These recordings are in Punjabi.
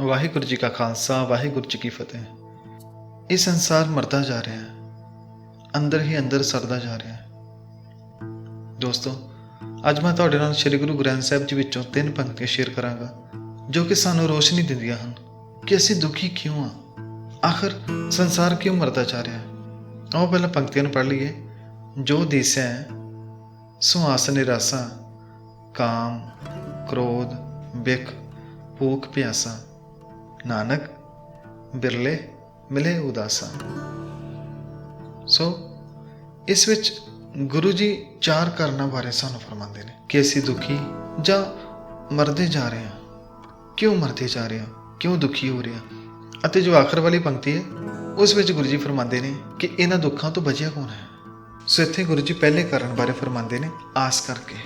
ਵਾਹਿਗੁਰੂ ਜੀ ਕਾ ਖਾਲਸਾ, ਵਾਹਿਗੁਰੂ ਜੀ ਕੀ ਫਤਿਹ। ਇਹ ਸੰਸਾਰ ਮਰਦਾ ਜਾ ਰਿਹਾ ਹੈ। ਅੰਦਰ ਹੀ ਅੰਦਰ ਸਰਦਾ ਜਾ ਰਿਹਾ ਹੈ। ਦੋਸਤੋ, ਅੱਜ ਮੈਂ ਤੁਹਾਡੇ ਨਾਲ ਸ੍ਰੀ ਗੁਰੂ ਗ੍ਰੰਥ ਸਾਹਿਬ ਜੀ ਵਿੱਚੋਂ ਤਿੰਨ ਪੰਕਤੀਆਂ ਸ਼ੇਅਰ ਕਰਾਂਗਾ, ਜੋ ਕਿ ਸਾਨੂੰ ਰੋਸ਼ਨੀ ਦਿੰਦੀਆਂ ਹਨ ਕਿ ਅਸੀਂ ਦੁਖੀ ਕਿਉਂ ਆ ਆਖਰ ਸੰਸਾਰ ਕਿਉਂ ਮਰਦਾ ਜਾ ਰਿਹਾ ਹੈ? ਆਓ ਪਹਿਲਾਂ ਪੰਕਤੀਆਂ ਨੂੰ ਪੜ੍ਹ ਲਈਏ। ਜੋ ਦਿਸੈ ਸੁਆਸ ਨਿਰਾਸਾ, ਕਾਮ, ਕ੍ਰੋਧ, ਬਿਖ ਭੂਖ ਪਿਆਸਾ। ਨਾਨਕ, ਬਿਰਲੇ, ਮਿਲੇ ਉਦਾਸਾ। ਸੋ, ਇਸ ਵਿੱਚ ਗੁਰੂ ਜੀ ਚਾਰ ਕਾਰਨਾਂ ਬਾਰੇ ਸਾਨੂੰ ਫਰਮਾਉਂਦੇ ਨੇ। ਕਿ ਅਸੀਂ ਦੁਖੀ ਜਾਂ ਮਰਦੇ ਜਾ ਰਹੇ ਹਾਂ। ਕਿਉਂ ਮਰਦੇ ਜਾ ਰਹੇ ਹਾਂ? ਕਿਉਂ ਦੁਖੀ ਹੋ ਰਹੇ ਹਾਂ? ਅਤੇ ਜੋ ਆਖਰ ਵਾਲੀ ਪੰਕਤੀ ਹੈ, ਉਸ ਵਿੱਚ ਗੁਰੂ ਜੀ ਫਰਮਾਉਂਦੇ ਨੇ ਕਿ ਇਹਨਾਂ ਦੁੱਖਾਂ ਤੋਂ ਬਚਿਆ ਕੌਣ ਹੈ? ਸੋ ਇੱਥੇ ਗੁਰੂ ਜੀ ਪਹਿਲੇ ਕਾਰਨ ਬਾਰੇ ਫਰਮਾਉਂਦੇ ਨੇ, ਆਸ ਕਰਕੇ।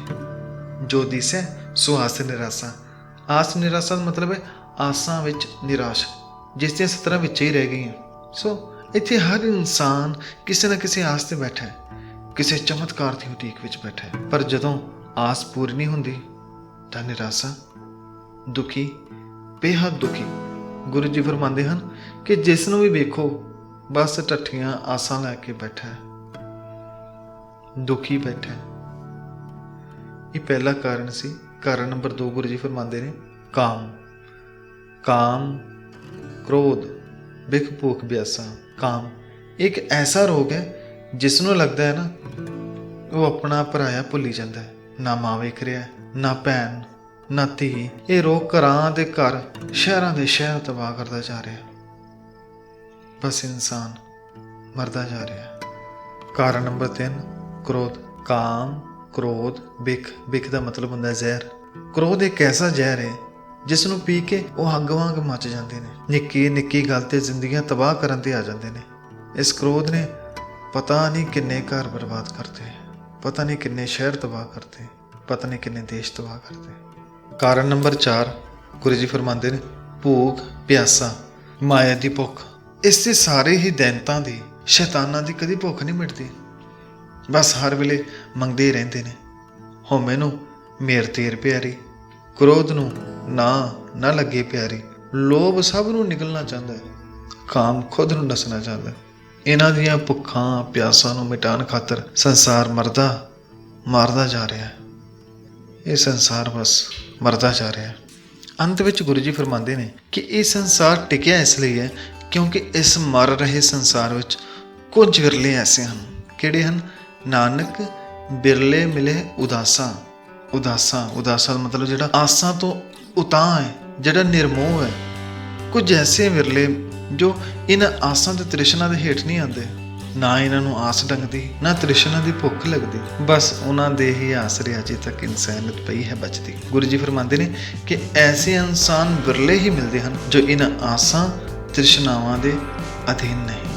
ਜੋ ਦਿਸੈ ਸੋ ਆਸ ਨਿਰਾਸਾ। ਆਸ ਨਿਰਾਸਾ ਦਾ ਮਤਲਬ ਹੈ ਆਸਾਂ ਵਿੱਚ ਨਿਰਾਸ਼, ਜਿਸ ਦੀਆਂ ਸਤਰਾਂ ਵਿੱਚ ਹੀ ਰਹਿ ਗਈਆਂ। ਸੋ ਇੱਥੇ ਹਰ ਇਨਸਾਨ ਕਿਸੇ ਨਾ ਕਿਸੇ ਆਸ ਤੇ ਬੈਠਾ ਹੈ, ਕਿਸੇ ਚਮਤਕਾਰ ਦੀ ਉਡੀਕ ਵਿੱਚ ਬੈਠਾ ਹੈ। ਪਰ ਜਦੋਂ ਆਸ ਪੂਰੀ ਨਹੀਂ ਹੁੰਦੀ, ਤਾਂ ਨਿਰਾਸ਼ਾ, ਦੁਖੀ, ਬੇਹੱਦ ਦੁਖੀ ਗੁਰੂ ਜੀ ਫਰਮਾਉਂਦੇ ਹਨ ਕਿ ਜਿਸ ਨੂੰ ਵੀ ਵੇਖੋ, ਬਸ ਟੱਠੀਆਂ ਆਸਾਂ ਲੈ ਕੇ ਬੈਠਾ ਹੈ, ਦੁਖੀ ਬੈਠਾ ਹੈ। ਇਹ ਪਹਿਲਾ ਕਾਰਨ ਸੀ। ਕਾਰਨ ਨੰਬਰ 2 ਗੁਰੂ ਜੀ ਫਰਮਾਉਂਦੇ ਨੇ, ਕਾਮ। ਕਾਮ, ਕ੍ਰੋਧ ਬਿਖ ਭੂਖ ਬਿਆਸਾ, ਕਾਮ। ਇੱਕ ਐਸਾ ਰੋਗ ਹੈ ਜਿਸ ਨੂੰ ਲੱਗਦਾ ਹੈ ਨਾ, ਉਹ ਆਪਣਾ ਭਰਾਇਆ ਭੁੱਲੀ ਜਾਂਦਾ ਹੈ। ਨਾ ਮਾਂ ਵੇਖ ਰਿਹਾ ਨਾ ਭੈਣ, ਨਾ ਧੀ। ਇਹ ਰੋਗ ਘਰਾਂ ਦੇ ਘਰ, ਸ਼ਹਿਰਾਂ ਦੇ ਸ਼ਹਿਰ ਤਬਾਹ ਕਰਦਾ ਜਾ ਰਿਹਾ ਬਸ ਇਨਸਾਨ ਮਰਦਾ ਜਾ ਰਿਹਾ ਕਾਰਨ ਨੰਬਰ 3 ਕ੍ਰੋਧ। ਕਾਮ, ਕ੍ਰੋਧ ਬਿਖ ਬਿਖ ਦਾ ਮਤਲਬ ਹੁੰਦਾ ਹੈ ਜ਼ਹਿਰ। ਕ੍ਰੋਧ ਇੱਕ ਐਸਾ ਜ਼ਹਿਰ ਹੈ ਜਿਸ ਨੂੰ ਪੀ ਕੇ ਉਹ ਅੱਗ ਵਾਂਗ ਮੱਚ ਜਾਂਦੇ ਨੇ। ਨਿੱਕੀ ਨਿੱਕੀ ਗੱਲ ਤੇ ਜ਼ਿੰਦਗੀਆਂ ਤਬਾਹ ਕਰਨ ਤੇ ਆ ਜਾਂਦੇ ਨੇ। ਇਸ ਕ੍ਰੋਧ ਨੇ ਪਤਾ ਨਹੀਂ ਕਿੰਨੇ ਘਰ ਬਰਬਾਦ ਕਰਤੇ, ਪਤਾ ਨਹੀਂ ਕਿੰਨੇ ਸ਼ਹਿਰ ਤਬਾਹ ਕਰਤੇ, ਪਤਾ ਨਹੀਂ ਕਿੰਨੇ ਦੇਸ਼ ਤਬਾਹ ਕਰਤੇ। ਕਾਰਨ ਨੰਬਰ 4 ਗੁਰੂ ਜੀ ਫਰਮਾਉਂਦੇ ਨੇ ਭੂਖ ਪਿਆਸਾ, ਮਾਇਆ ਦੀ ਭੁੱਖ। ਇਸ ਦੇ ਸਾਰੇ ਹੀ ਦੈਨਤਾਂ ਦੀ, ਸ਼ੈਤਾਨਾਂ ਦੀ ਕਦੀ ਭੁੱਖ ਨਹੀਂ ਮਿਟਦੀ। ਬਸ ਹਰ ਵੇਲੇ ਮੰਗਦੇ ਰਹਿੰਦੇ ਨੇ। ਹਉਮੈ ਨੂੰ ਮੇਰ ਤੇਰ ਪਿਆਰੀ, ਕ੍ਰੋਧ ਨੂੰ ਨਾ ਨਾ ਲੱਗੇ ਪਿਆਰੀ। ਲੋਭ ਸਭ ਨੂੰ ਨਿਕਲਣਾ ਚਾਹੁੰਦਾ ਹੈ। ਕਾਮ ਖੁਦ ਨੂੰ ਨਸਣਾ ਚਾਹੁੰਦਾ ਹੈ। ਇਹਨਾਂ ਦੀਆਂ ਭੁੱਖਾਂ, ਪਿਆਸਾਂ ਨੂੰ ਮਿਟਾਉਣ ਖਾਤਰ ਸੰਸਾਰ ਮਰਦਾ, ਮਾਰਦਾ ਜਾ ਰਿਹਾ ਹੈ। ਇਹ ਸੰਸਾਰ ਬਸ ਮਰਦਾ ਜਾ ਰਿਹਾ ਹੈ। ਅੰਤ ਵਿੱਚ ਗੁਰੂ ਜੀ ਫਰਮਾਉਂਦੇ ਨੇ ਕਿ ਇਹ ਸੰਸਾਰ ਟਿਕਿਆ ਇਸ ਲਈ ਹੈ ਕਿਉਂਕਿ ਇਸ ਮਰ ਰਹੇ ਸੰਸਾਰ ਵਿੱਚ ਕੁਝ ਵਿਰਲੇ ਐਸੇ ਹਨ, ਕਿਹੜੇ ਹਨ? ਨਾਨਕ, ਬਿਰਲੇ ਮਿਲੇ ਉਦਾਸਾਂ। ਉਦਾਸਾਂ ਉਦਾਸਾਂ ਦਾ ਮਤਲਬ ਜਿਹੜਾ ਆਸਾਂ ਤੋਂ ਉਤਾਂ ਹੈ, ਜਿਹੜਾ ਨਿਰਮੋਹ ਹੈ। ਕੁਝ ਐਸੇ ਵਿਰਲੇ ਜੋ ਇਹਨਾਂ ਆਸਾਂ ਤੇ ਤ੍ਰਿਸ਼ਨਾ ਦੇ ਹੇਠ ਨਹੀਂ ਆਉਂਦੇ। ਨਾ ਇਹਨਾਂ ਨੂੰ ਆਸ ਡੰਗਦੀ, ਨਾ ਤ੍ਰਿਸ਼ਨਾ ਦੀ ਭੁੱਖ ਲੱਗਦੀ। ਬਸ ਉਹਨਾਂ ਦੇ ਹੀ ਆਸਰੇ ਅਜੇ ਤੱਕ ਇਨਸਾਨੀਅਤ ਪਈ ਹੈ ਬਚਦੀ। ਗੁਰੂ ਜੀ ਫਰਮਾਉਂਦੇ ਨੇ ਕਿ ਐਸੇ ਇਨਸਾਨ ਵਿਰਲੇ ਹੀ ਮਿਲਦੇ ਹਨ ਜੋ ਇਹਨਾਂ ਆਸਾਂ, ਤ੍ਰਿਸ਼ਨਾਵਾਂ ਦੇ ਅਧੀਨ ਨਹੀਂ।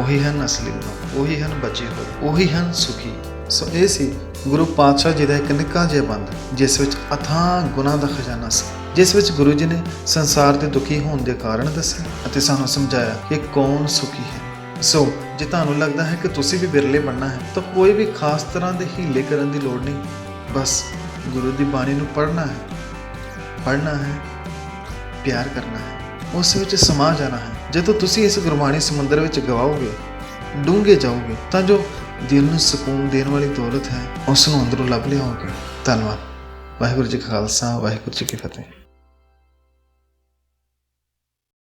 ਉਹੀ ਹਨ ਅਸਲੀ ਲੋਕ ਉਹੀ ਹਨ ਬਚੇ ਹੋਏ, ਉਹੀ ਹਨ ਸੁਖੀ। ਸੋ ਇਹ ਸੀ ਗੁਰੂ ਪਾਤਸ਼ਾਹ ਜੀ ਦਾ ਇੱਕ ਨਿੱਕਾ ਜਿਹਾ ਬੰਦ, ਜਿਸ ਵਿੱਚ ਅਥਾਹ ਗੁਨਾਹ ਦਾ ਖਜ਼ਾਨਾ ਸੀ, ਜਿਸ ਵਿੱਚ ਗੁਰੂ ਜੀ ਨੇ ਸੰਸਾਰ ਦੇ ਦੁਖੀ ਹੋਣ ਦੇ ਕਾਰਨ ਦੱਸੇ ਅਤੇ ਸਾਨੂੰ ਸਮਝਾਇਆ ਕਿ ਕੌਣ ਸੁਖੀ ਹੈ। ਸੋ ਜੇ ਤੁਹਾਨੂੰ ਲੱਗਦਾ ਹੈ ਕਿ ਤੁਸੀਂ ਵੀ ਬਿਰਲੇ ਬਣਨਾ ਹੈ, ਤਾਂ ਕੋਈ ਵੀ ਖਾਸ ਤਰ੍ਹਾਂ ਦੇ ਹੀਲੇ ਕਰਨ ਦੀ ਲੋੜ ਨਹੀਂ। ਬਸ ਗੁਰੂ ਦੀ ਬਾਣੀ ਨੂੰ ਪੜ੍ਹਨਾ ਹੈ ਪੜ੍ਹਨਾ ਹੈ, ਪਿਆਰ ਕਰਨਾ ਹੈ। ਉਸ ਵਿੱਚ ਸਮਾ ਜਾਣਾ ਹੈ। ਜਦੋਂ ਤੁਸੀਂ ਇਸ ਗੁਰਬਾਣੀ ਸਮੁੰਦਰ ਵਿੱਚ ਗਵਾਓਗੇ, ਡੂੰਘੇ ਜਾਓਗੇ, ਤਾਂ ਜੋ ਦਿਲ ਨੂੰ ਸਕੂਨ ਦੇਣ ਵਾਲੀ ਦੌਲਤ ਹੈ, ਉਸ ਨੂੰ ਅੰਦਰੋਂ ਲੱਭ ਲਿਆਓਗੇ। ਧੰਨਵਾਦ। ਵਾਹਿਗੁਰੂ ਜੀ ਕਾ ਖਾਲਸਾ, ਵਾਹਿਗੁਰੂ ਜੀ ਕੀ ਫਤਿਹ।